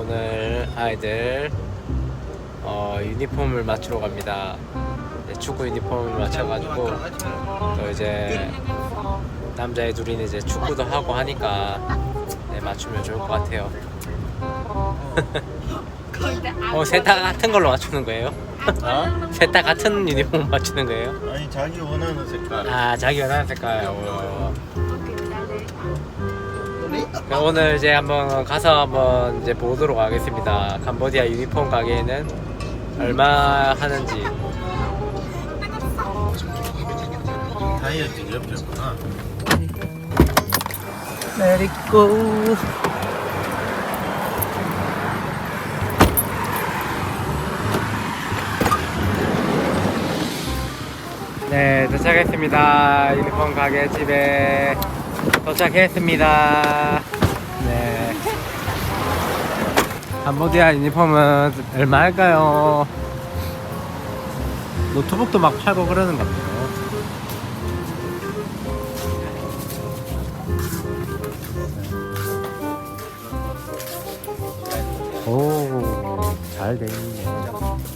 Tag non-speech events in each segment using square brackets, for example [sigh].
오늘 아이들 어, 유니폼을 맞추러 갑니다. 네, 축구 유니폼을 맞춰가지고 또 이제 남자애 둘이는 이제 축구도 하고 하니까 네, 맞추면 좋을 것 같아요. [laughs] 어, 셋다 같은 걸로 맞추는 거예요? 어? 셋다 같은 유니폼 맞추는 거예요? 아니 자기 원하는 색깔. 아, 자기 원하는 색깔. 어. 그럼 오늘 이제 한번 가서 한번 이제 보도록 하겠습니다. 캄보디아 유니폼 가게에는 얼마 하는지. 다이어트 it go. 네, 도착했습니다. 유니폼 가게 집에 도착했습니다. 네. 캄보디아 유니폼은 얼마일까요? 노트북도 막 팔고 그러는 겁니다. 오, 잘 돼 있네.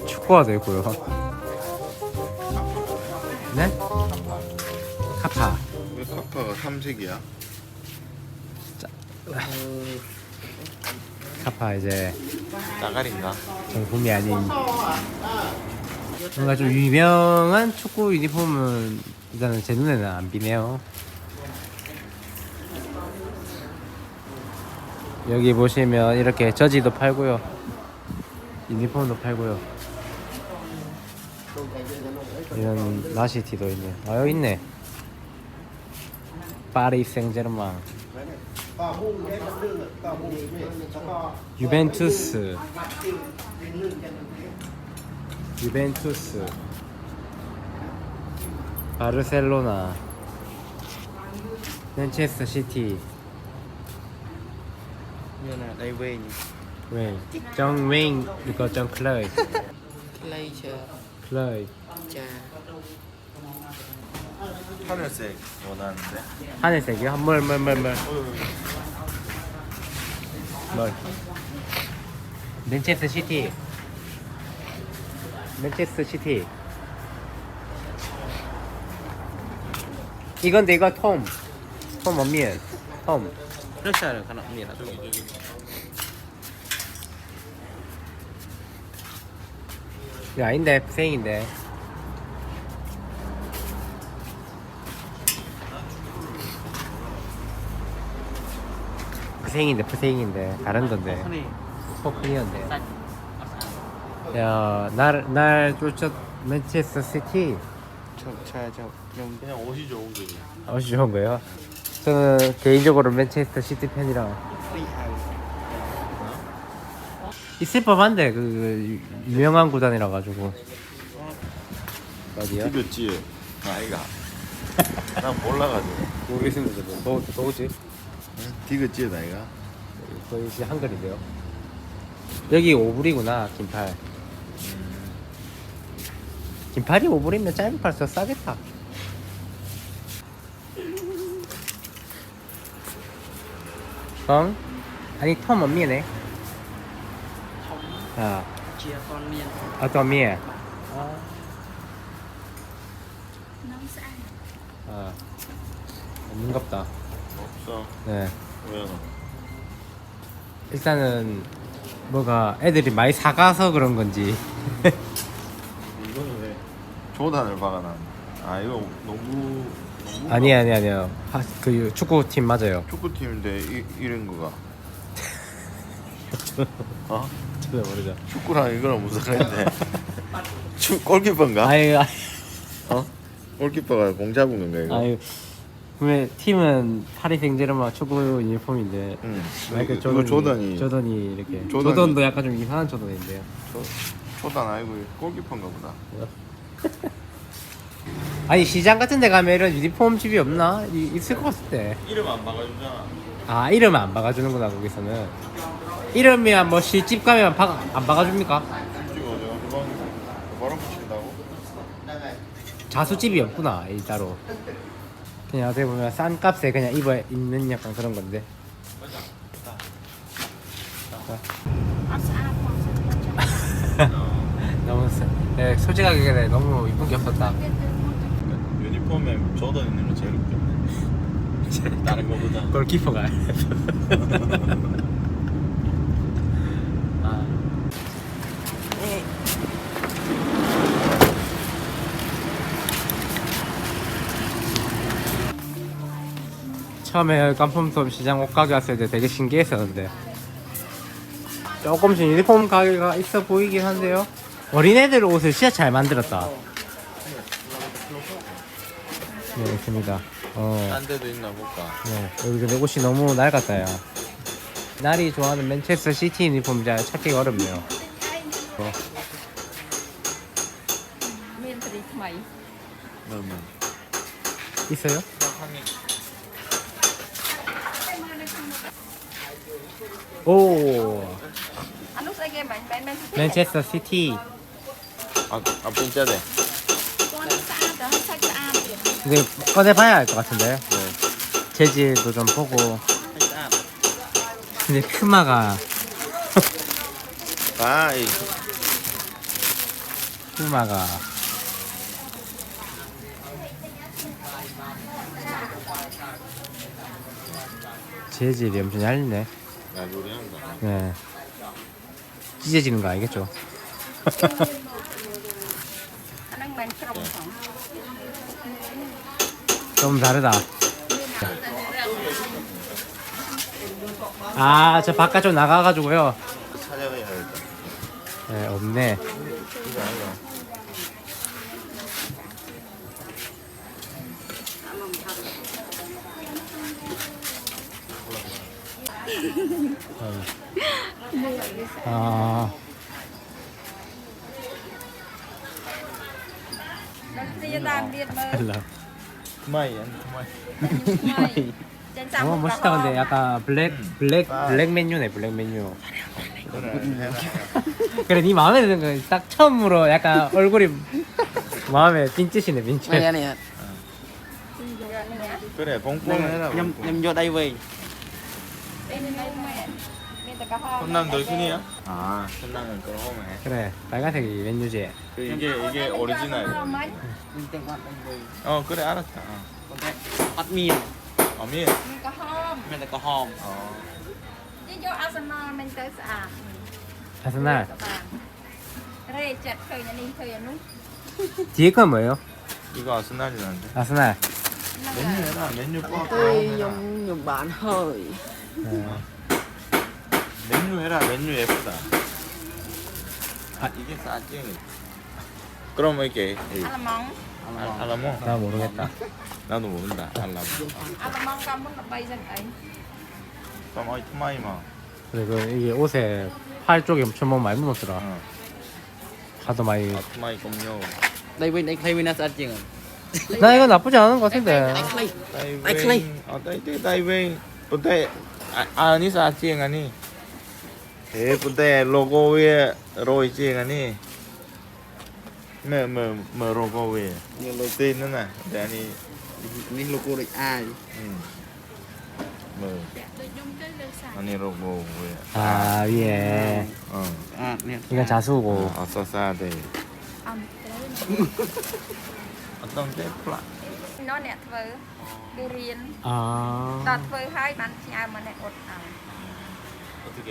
축구화 되고요. 네? 카파. 왜 카파가 삼색이야? 카파 이제 나가린가? 정품이 아닌 뭔가 좀 유명한 축구 유니폼은 일단은 제 눈에는 안 비네요. 여기 보시면 이렇게 저지도 팔고요. 유니폼도 팔고요. 이런 라시티도 있네. 아 여기 있네. 파리 생제르맹. 유벤투스. 유벤투스. 바르셀로나. 맨체스터 시티. như đây về nhỉ 웨인. 정웨인 이거 정 클레이. play chờ 클레이. cha 하늘색 원하는데. 하늘색이요? 뭘, 뭘, 뭘, 뭘. 뭘. 맨체스터 시티. 맨체스터 시티. 이건데 이거 톰. 톰 언미엔. 톰. 러시아는 가나 언니라 저기 저기. 이거 아닌데 부생인데. 부생인데 부생인데 다른 건데. honey 포크니언데. xanh 야, 날, 날 쫓아 맨체스터 시티. 저차저 좀 그냥 옷이 좋은 거지. 어시 좋은 거예요? 저는 개인적으로 맨체스터 시티 팬이라 있을 법한데 그 유- 유명한 구단이라 가지고 어디요? 디귿지. 아이가. 난 몰라가지고. 모르겠습니다. 뭐 뭐지? 응? 디귿지 나이가. 거의 이제 한글인데요. 여기 오불이구나 긴팔. 긴팔이 오불이면 짧은 팔 써 싸겠다. 응? 아니 톰. 아, con miên 어떤 미에? nóng xa 아, 없는갑다. 없어. 네. 왜? 일단은 뭐가 애들이 많이 사가서 그런 건지 [laughs] 이거는 왜? 조단을 박아놨. 아 이거 농구. 농구 아니 아니 아니요 하, 그 축구팀 맞아요 축구팀인데 이, 이런 거가. [laughs] 어? 저도 모르죠 축구랑 이거랑 무슨 관계인데? 축 골키퍼인가? 아유 아유, 어? 골키퍼가 공 잡은 건가 이거? 아유 왜 팀은 파리 생제르맹 축구 유니폼인데 응. 마이클 이거, 이거 조던이 조던이 이렇게 조던이- 조던도 약간 좀 이상한 조던인데요 조, 조단 아니고 골키퍼인가 보다. [laughs] 아니 시장 같은 데 가면 이런 유니폼 집이 없나? 이- 있을 것 같을 때 이름 안 박아주잖아. 아 이름 안 박아주는구나 거기서는 이름이야 뭐 시집 가면 박, 안 박아줍니까? 솔직히 어제 주방 바로 붙인다고? 자수집이 없구나 이 따로 그냥 어떻게 보면 싼 값에 그냥 입어 있는 약간 그런 건데. [laughs] 너무 세- 네, 솔직하게 그래 너무 이쁜 게 없었다. 유니폼에 조던 있는 거 제일 웃겼네. [laughs] 다른 거보다. 골키퍼가. [laughs] 처음에 깜품섬 시장 옷가게 왔을 때 되게 신기했었는데 조금씩 유니폼 가게가 있어 보이긴 한데요 어린애들 옷을 진짜 잘 만들었다 네 있습니다 어. 딴 데도 있나 볼까. 네, 여기 근데 옷이 너무 낡았다요. 날이 좋아하는 맨체스터 시티 유니폼 잘 찾기가 어렵네요. 어, មានសេរីថ្មី 그러면. 있어요? 오, អានោះ 오, Anh Út sẽ game bạn bạn Man City. 맨체스터 시티. 아, 아 진짜네. Con sẽ ăn đó, sẽ cho ăn. 근데 꺼내봐야 알 것 같은데. 재질도 좀 보고. 근데 퓨마가 아, 이 퓨마가 재질이 엄청 얇네. 네. 찢어지는 거 아니겠죠? 좀 다르다. 아, 저 바깥 좀 나가가지고요. 네, 없네. 아, 달라. 마이 안 멋있다 근데 약간 블랙 음. 블랙 아. 블랙 메뉴네 블랙 메뉴. 그래 네 마음에 드는 거딱 처음으로 약간 얼굴이 마음에 빈짓이네 빈짓. 그래 봉봉 해라. 봉봉. nhâm. 혼남 널순이야? 아 혼남은 그험해 그래 빨간색이 웬유지 이게 이게 오리지널. mình tiền quạt mình người 어 그래 알았다. 어. còn cái hot meal 어 미. có hôm mình là có hòm 어. chứ vô Arsenal mình tới sạ 아스날 rê chặt khơi nhà đi khơi nhà nút 뒤에 건 뭐예요? 이거 아스날이라는데. 아스날 맨유야 맨유 뽑아. tôi dùng dùng bạn hơi 어. 맨유 해라. 맨유 예쁘다. 아 이게 싸지. 그럼 이렇게 알라몽 알- 알라모 나 모르겠다. 나도 모른다 알라모 알라몽 까먹나 빠이잖아 이트마이마. 그리고 이게 옷에 팔 쪽에 엄청 많이 묻었더라. 하도 많이. 아, 토마이 꼼요. đây win đây clay win as ăn chừng 나 이거 나쁘지 않은 것 같은데. clay Ai 클레이. 다이웨잉 어 다이데 다이웨잉 또데 아니 싸지 아니? เฮ้ยคุณแต่โลโก้เวโรยเจกันนี่เมื่อเมื่อเมื่อโลโก้เวนี่โลตินนั่นน่ะแต่อันนี้นี่โลโก้เลยอายอืมเมื่ออันนี้โลโก้เวอ่าเย่อ่าอ่าเนี่ยนี่ก็ชาสู้กูอ๋อซาซาเดย์ต้องได้ปลาน้อเนี่ยเธอคือเรียนอ๋อตัดเธอให้มันยาวมันเนอดเอาโอเค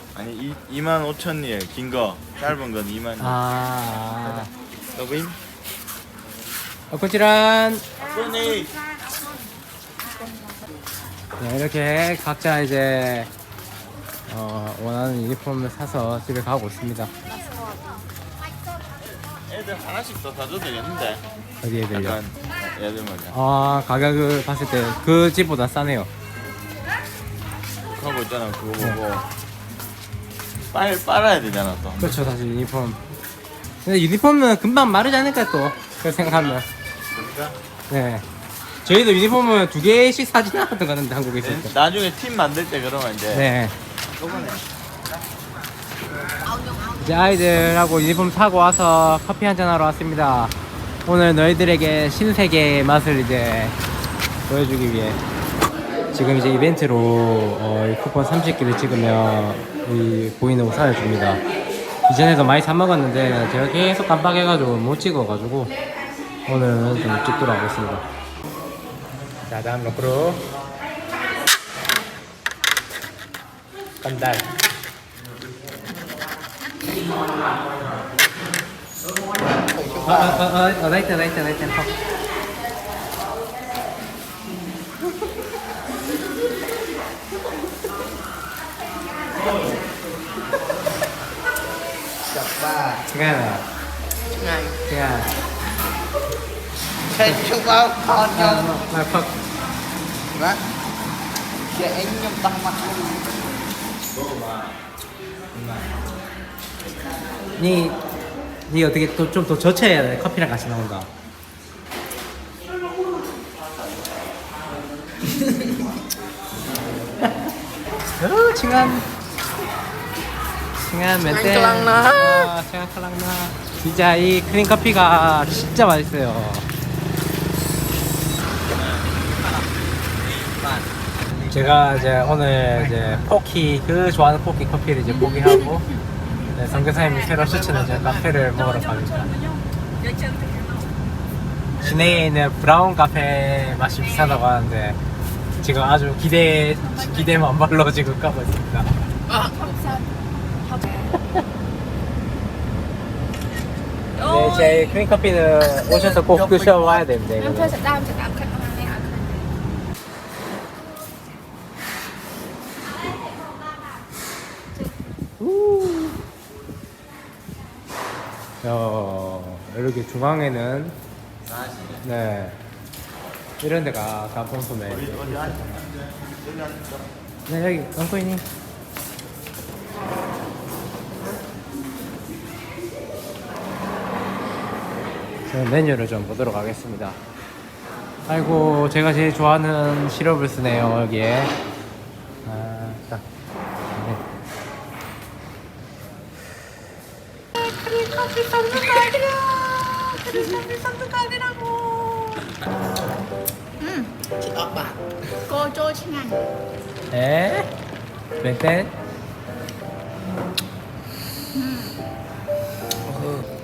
아니, 이, 2만 5천 예. 긴 거. 짧은 건 2만 예. 아. 너구임? 어꾸지란. 아군이. 네, 이렇게 각자 이제 어, 원하는 유니폼을 사서 집에 가고 있습니다. 애들 하나씩 더 사줘도 되겠는데. 어디 애들요? 약간 애들 말이야. 아, 가격을 봤을 때 그 집보다 싸네요. 하고 있잖아. 그거 보고. 빨, 빨아야 되잖아 또. 그렇죠, 사실 유니폼 근데 유니폼은 금방 마르지 않을까 또. 그렇게 생각하면. 네. 저희도 유니폼은 두 개씩 사진 나왔던 거 같은데 한국에 있을 때. 나중에 팀 만들 때 그러면 이제 네. 이제 아이들하고 유니폼 사고 와서 커피 한잔 하러 왔습니다. 오늘 너희들에게 신세계의 맛을 이제 보여주기 위해 지금 이제 이벤트로 어, 이 쿠폰 30개를 찍으면 이 보이는 우산을 줍니다. 이전에도 많이 사 먹었는데 제가 계속 깜빡해가지고 못 찍어가지고 오늘은 좀 찍도록 하겠습니다. 자 다음 로크로 건달 어, 어, 어, 어, 어, 라이트, 라이트, 라이트. 어. Nghe Ngày Nghe Thế chú bao con nhau Mà Phật Vâng Chị anh nhầm tăng mặt 니, 니 어떻게 또좀더 젖혀야 돼 커피랑 같이 나온다 어, 칭한 칭한 멘트 클랑나 칭한 클랑나 진짜 이 크림 커피가 진짜 맛있어요 제가 이제 오늘 이제 포키 그 좋아하는 포키 커피를 이제 포기하고 네, 선교사님이 새로 추천해 준 카페를 먹으러 갑니다. 시내에 있는 브라운 카페 맛이 비싸다고 하는데 지금 아주 기대 기대 만발로 지금 가고 있습니다. 네, 제 크림 커피는 오셔서 꼭 드셔봐야 됩니다. 이거는. 어, 이렇게 중앙에는 네 이런 데가 가폰 소매 네 여기 엉코이 메뉴를 좀 보도록 하겠습니다. 아이고 제가 제일 좋아하는 시럽을 쓰네요 여기에. 아, 딱. 네. Chị ốc bà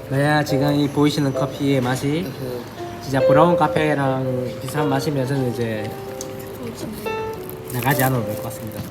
멘텐? 네, 지금 이 보이시는 커피의 맛이 진짜 브라운 카페랑 비슷한 맛이면서는 이제 나가지 않아도 될 것 같습니다.